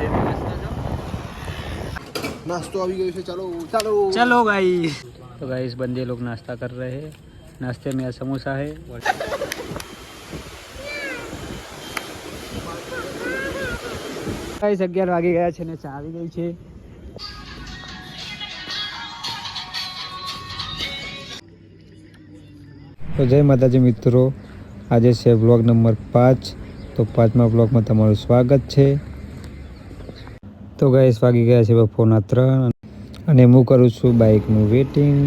છે નાસ્તો આવી ગયો છે ચાલો ચાલો चलो गाइस तो गाइस बंदे लोग नाश्ता कर रहे हैं नाश्ते में समोसा है और ગાઈસ અગિયાર વાગી ગયા છે ને ચા આવી ગઈ છે તો જય માતાજી મિત્રો આજે છે બ્લોગ નંબર પાંચ તો પાંચમા બ્લોગમાં તમારું સ્વાગત છે તો ગાઈસ વાગી ગયા છે બપોરના ત્રણ અને હું કરું છું બાઇકનું વેટિંગ.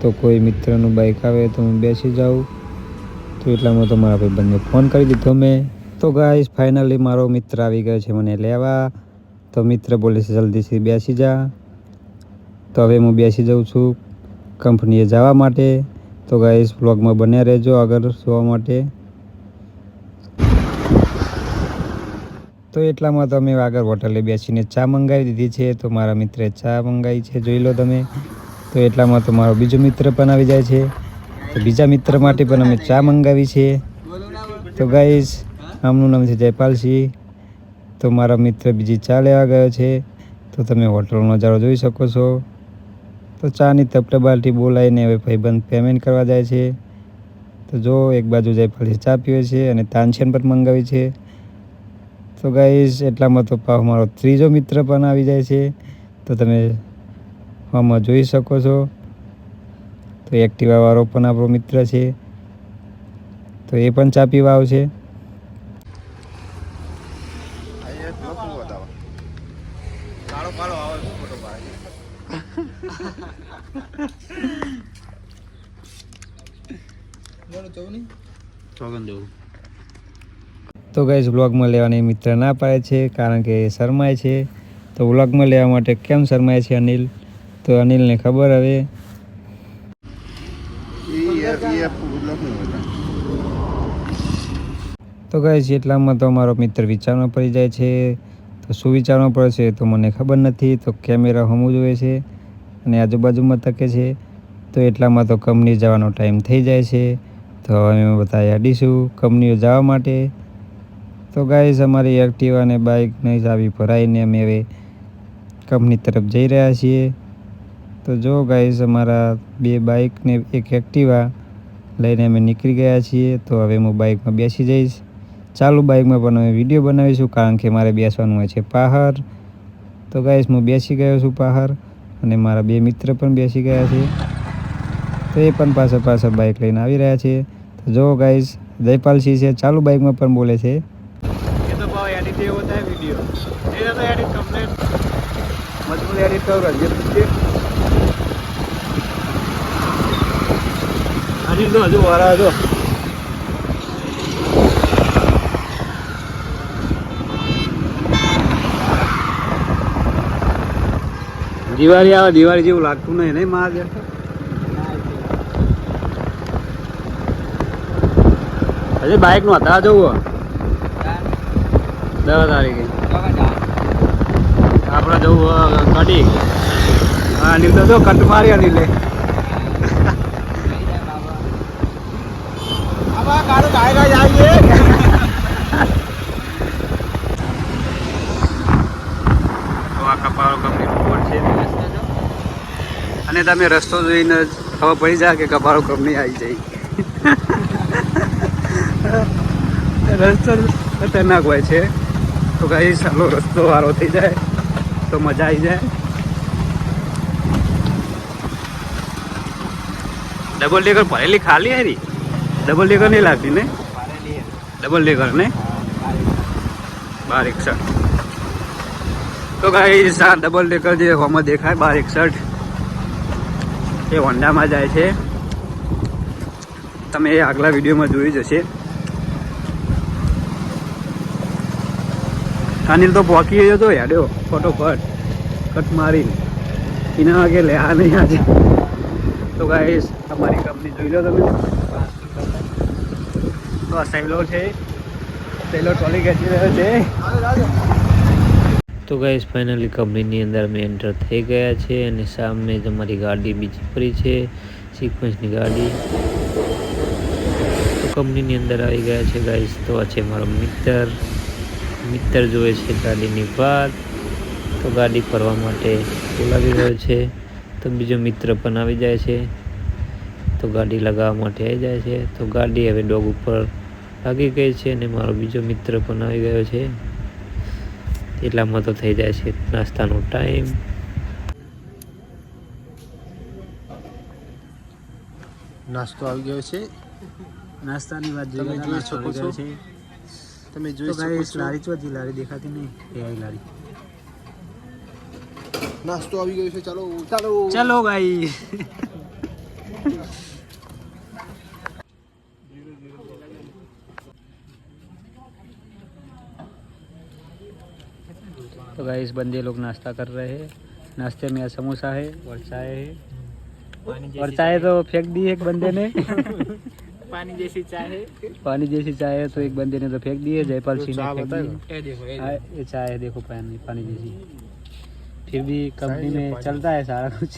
તો કોઈ મિત્રનું બાઇક આવે તો હું બેસી જાઉં. તો એટલામાં તો મારા ભાઈબંધને ફોન કરી દીધો મેં તો ગાઈસ ફાઇનલી મારો મિત્ર આવી ગયો છે મને લેવા. તો મિત્ર બોલે છે, જલ્દીથી બેસી જા. તો હવે હું બેસી જાઉં છું કંપનીએ જવા માટે. તો ગાઈસ વ્લોગમાં બન્યા રહેજો આગળ જોવા માટે. તો એટલામાં તો અમે આગળ હોટલે બેસીને ચા મંગાવી દીધી છે. તો મારા મિત્રે ચા મંગાવી છે. જોઈ લો તમે. તો એટલામાં તો મારો બીજો મિત્ર પણ આવી જાય છે. તો બીજા મિત્ર માટે પણ અમે ચા મંગાવી છે. તો ગાઈસ, આમનું નામ છે જયપાલસિંહ. તો મારા મિત્ર બીજી ચા લેવા ગયો છે. તો તમે હોટલનો નજારો જોઈ શકો છો. તો ચાની તપટે બાલટી બોલાવીને હવે ભાઈબંધ પેમેન્ટ કરવા જાય છે. તો જો એક બાજુ જયપાલસિંહ ચા પીવે છે અને તાનસેન પણ મંગાવી છે. તો ગાઈઝ એટલામાં તો પાવ મારો ત્રીજો મિત્ર પણ આવી જાય છે. તો તમે આમાં જોઈ શકો છો. તો એક્ટિવા વાળો પણ આપણો મિત્ર છે. તો એ પણ ચા પીવા આવશે. કાળો કાળો આવે ફોટો પાડે ચોગન જવું. તો ગાઈસ વ્લોગમાં લેવાની મિત્ર ના પાડે છે, કારણ કે શરમાય છે. તો વ્લોગમાં લેવા માટે કેમ શરમાય છે અનિલ? તો અનિલને ખબર હવે. તો ગાઈસ એટલામાં તો મારો મિત્ર વિચારમાં પડી જાય છે. તો શું વિચારમાં પડે છે તો મને ખબર નથી. તો કેમેરા હમું જોઈએ છે અને આજુબાજુમાં તકે છે. તો એટલામાં તો કંપની જવાનો ટાઈમ થઈ જાય છે. તો હવે અમે બધા અડીશું કંપનીઓ જવા માટે. તો ગાઈઝ અમારી એક્ટિવા અને બાઇકની ચાવી ભરાઈને અમે હવે કંપની તરફ જઈ રહ્યા છીએ. તો જો ગાઈઝ અમારા બે બાઇકને એક એક્ટિવા લઈને અમે નીકળી ગયા છીએ, તો હવે હું બાઇકમાં બેસી જઈશ. ચાલુ બાઇકમાં પણ અમે વીડિયો બનાવીશું, કારણ કે મારે બેસવાનું હોય છે પહાડ તો ગાઈઝ હું બેસી ગયો છું પહાડ અને મારા બે મિત્ર પણ બેસી ગયા છે. તો એ પણ પાછળ પાછળ બાઇક લઈને આવી રહ્યા છે. તો જો ગાઈસ જયપાલસિંહ છે, ચાલુ બાઇકમાં પણ બોલે છે. तो भाव एडिट ये होता है वीडियो ये तो एडिट कंप्लीट मजबूत एडिट कर रहा है अनिल तो हजू आ रहा है तो દિવાળી આવે દિવાળી જેવું લાગતું નહીં નહીં માં હજી બાઇક નું હતા જવું દસ તારીખે. આપણે જવું કડી હા અનિલ તો કટ મારી અનિલે અને તમે રસ્તો જોઈને ખબર પડી જાય કે કપાળો કંપની આવી જાય રસ્તો ખતરનાક હોય છે. તો કઈ સાલો રસ્તો વારો થઈ જાય. તો મજા આવી જાય. ડબલ ડેકર ભરેલી ખાલી હરી? ડબલ ડેકર નહીં લાગતી ને? ડબલ ડેકર ને? બાર એકસઠ તો કઈ સા ડબલ ડેકર જે હોમાં દેખાય, બાર એકસઠ એ હોન્ડામાં જાય છે. તમે એ આગલા વિડીયોમાં જોઈ જશે અનિલ તો પહોંચી ગયો તો હેડ્યો, ફટોફટ, કટ મારી એના વાગે લે આ નહીં આજે. તો ગાઈસ તમારી કંપની જોઈ લો તમે. તો આ સહેલો છે. સહેલો ટોલી ખેંચી રહ્યો છે. તો ગાઈસ ફાઇનલી કંપનીની અંદર અમે એન્ટર થઈ ગયા છે અને સામે તમારી ગાડી બીજી પડી છે સિક્વન્સની ગાડી. તો કંપનીની અંદર આવી ગયા છે ગાઈસ તો આ છે મારો મિત્ર. મિત્ર જોવે છે ગાડીની વાત. તો ગાડી ફરવા માટે બોલાવી રહ્યો છે. તો બીજો મિત્ર પણ આવી જાય છે. તો ગાડી લગાવવા માટે આવી જાય છે. તો ગાડી હવે ડોગ ઉપર લાગી ગઈ છે અને મારો બીજો મિત્ર પણ આવી ગયો છે. એટલામાં તો થઈ જાય છે નાસ્તાનો ટાઈમ. નાસ્તો આવી ગયો છે. નાસ્તાની વાત તમે જોઈએ જોઈ શકો છો. તમે તો જોઈ શકો ગાઈસ છો લારી ચોથી લારી દેખાતી નહીં એ આવી લારી નાસ્તો આવી ગયો છે ચાલો ચાલો ચલો ભાઈ तो गाइस बंदे लोग नाश्ता कर रहे हैं नाश्ते में समोसा है और चाय है और चाय तो फेंक दी एक बंदे ने पानी जैसी चाय है पानी जैसी चाय है तो एक बंदे ने तो फेंक दी है जयपाल तो सिंह चाय ने फेंक बताए दी ना। है। ये देखो ये हाँ, ये चाय है देखो पानी पानी जैसी फिर भी कंपनी चाय या में पानी? चलता है सारा कुछ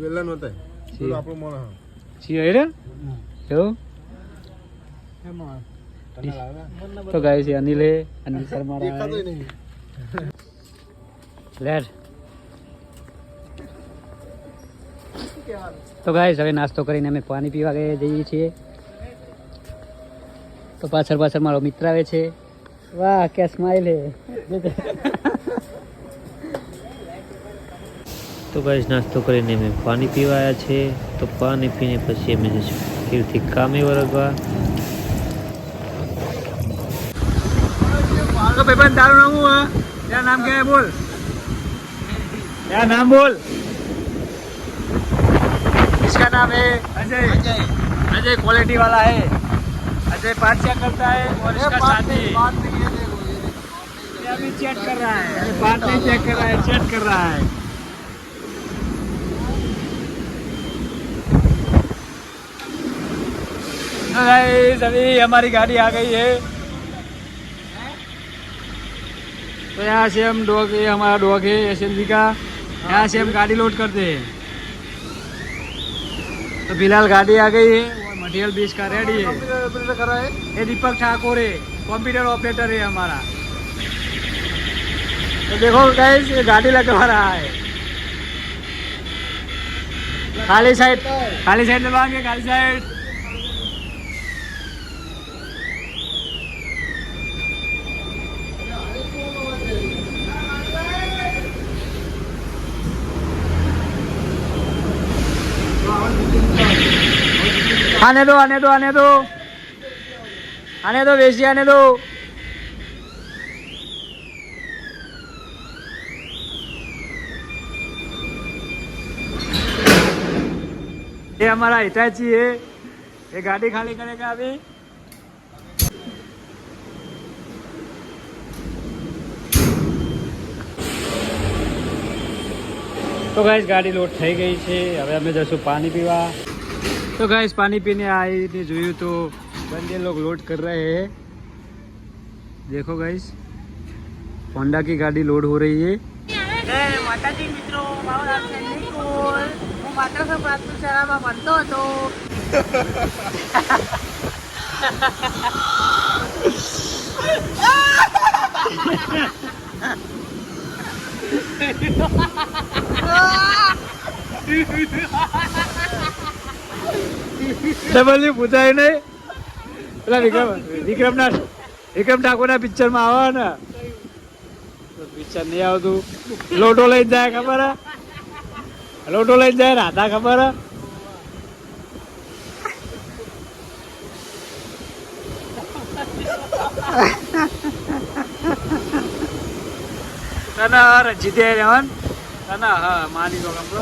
વેલા નહોતા છે. પેલું આપણું મોણ હા. છીએ રે એવું તો ગાય છે અનિલ હે અનિલ શર્મા रहा દેખાતોય है નહીં લેટ તો ગાઈઝ હવે નાસ્તો કરીને અમે પાણી પીવા ગયા જઈએ છીએ. તો પાછળ પાછળ મારો મિત્ર આવે છે. વાહ ક્યાં સ્માઇલ હે. તો ગાઈઝ નાસ્તો કરીને અમે પાણી પીવા આવ્યા છે. તો પાણી પીને પછી અમે જઈશું કીર્તિ કામે વળગવા. ભાઈબંધ તારું નામ હું? નામ ક્યાં બોલ. નામ બોલ. नाम है। अजय। अजय। क्वालिटी वाला है। अजय पाँच चेक करता है और इसका साथी। अभी चेक कर रहा है। बात नहीं चेक कर रहा है चेक कर रहा है। अभी हमारी गाड़ी आ गई है। तो यहाँ से हम डॉग ये हमारा डॉग है एस का। यहाँ से हम गाड़ी लोड करते हैं। तो फिलहाल गाड़ी आ गई है मटेरियल बीच का रेडी है ऑपरेटर करा है ये दीपक ठाकुर है कंप्यूटर ऑपरेटर है हमारा तो देखो गाइस ये गाड़ी लगवा रहा है खाली साइड खाली साइड लगाएंगे खाली साइड આને દો આને દો આને દો આને દો વેસી આને દો એ અમારા હિટાચી એ એ ગાડી ખાલી કરે કે આવી? તો ગાઈઝ ગાડી લોડ થઈ ગઈ છે. હવે અમે જશું પાણી પીવા. तो गैस पानी पीने आए ने જોયું તો बंदे लोग लोड कर रहे हैं देखो गैस होंडा की गाड़ी लोड हो रही है જય માતાજી મિત્રો મારું નામ છે નિકુલ હું માત્ર પ્રાથમિક શાળામાં ભણતો હતો ડબલની પૂછાય નહીં. પેલા વિક્રમ વિક્રમ ના વિક્રમ ઠાકોર ના પિક્ચરમાં આવે ને. પિક્ચર નહીં આવતું. લોટો લઈ જાય ખબર હે? લોટો લઈ જાય રાધા ખબર હે? ના ના રજીતે જવાન ના. ના હા, માની લો કમરો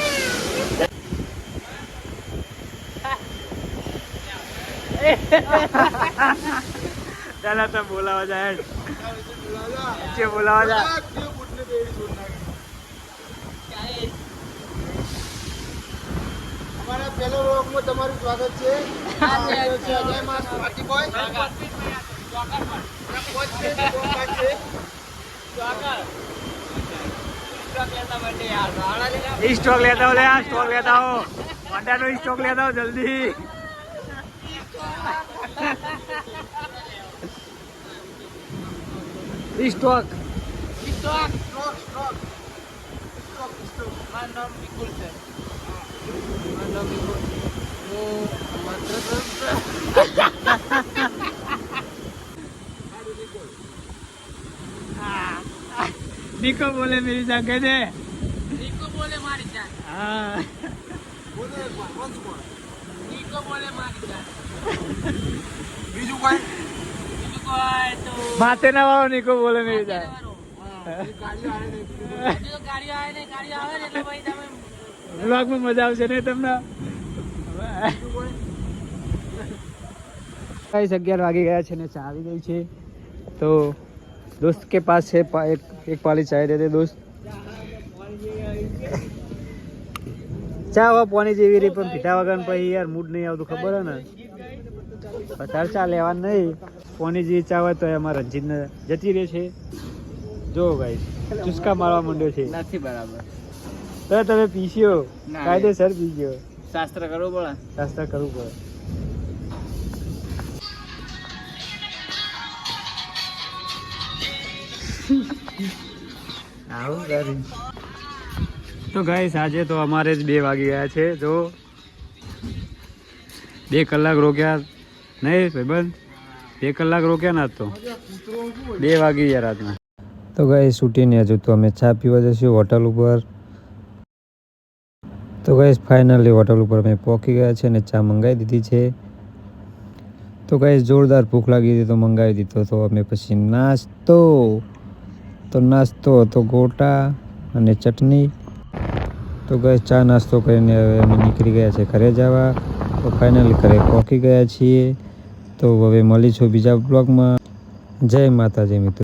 ચાલો તો બોલાવા જાય જે બોલાવા જાય. સ્વાગત છે. અજય સ્ટોક લેતા હો લે સ્ટોક લેતા હો અંડા નો સ્ટોક લેતા હો જલ્દી. Stock stock, stock. Stock, stock. મારું નામ વિપુલ છે. મારું નામ વિપુલ. હું માત્ર નિકો બોલે મેરી જાગે દે નીકો બોલે મારી જાન હા બોલો એકવાર, more. નીકો બોલે મારી જાન બીજું કોઈ? બીજું કોઈ તો માથે ના વાળો નિકો બોલે નહીં. જાય વ્લોગમાં મજા આવશે ને તમને? ગાઈસ અગિયાર વાગી ગયા છે ને ચા આવી ગઈ છે. તો દોસ્ત કે પાસ છે એક એક પાલી ચાય દે દે દોસ્ત. ચા હવે પોની જેવી રહી પણ પીઠા વગર પછી યાર મૂડ નહીં આવતું ખબર હે ને? વધારે લેવા નહીં. કોની જે ઈચ્છા હોય તો એમાં રંજીતને જતી રહે છે. જો ભાઈ ચુસ્કા મારવા માંડ્યો છે. નથી બરાબર. તો તમે પીસ્યો કાયદેસર પીસ્યો શાસ્ત્ર કરવું પડે. શાસ્ત્ર કરવું પડે. આવું કરી તો ગાઈસ આજે તો અમારે જ બે વાગી ગયા છે. જો બે કલાક રોક્યા. નહીં ભાઈબંધ, બે કલાક રોક્યા ના તો. બે વાગી ગયા રાતના. તો ગાઈસ છૂટીને હજુ તો અમે ચા પીવા જઈશું હોટલ ઉપર. તો ગાઈસ ફાઇનલી હોટલ ઉપર અમે પહોંચી ગયા છે અને ચા મંગાવી દીધી છે. તો ગાઈસ જોરદાર ભૂખ લાગી હતી તો મંગાવી દીધો તો અમે પછી નાસ્તો. તો નાસ્તો હતો ગોટા અને ચટણી. તો ગાઈસ ચા નાસ્તો કરીને હવે અમે નીકળી ગયા છે ઘરે જવા. તો ફાઇનલી ઘરે પહોંચી ગયા છીએ. તો હવે મળીશું બીજા બ્લોગમાં. જય માતાજી મિત્રો.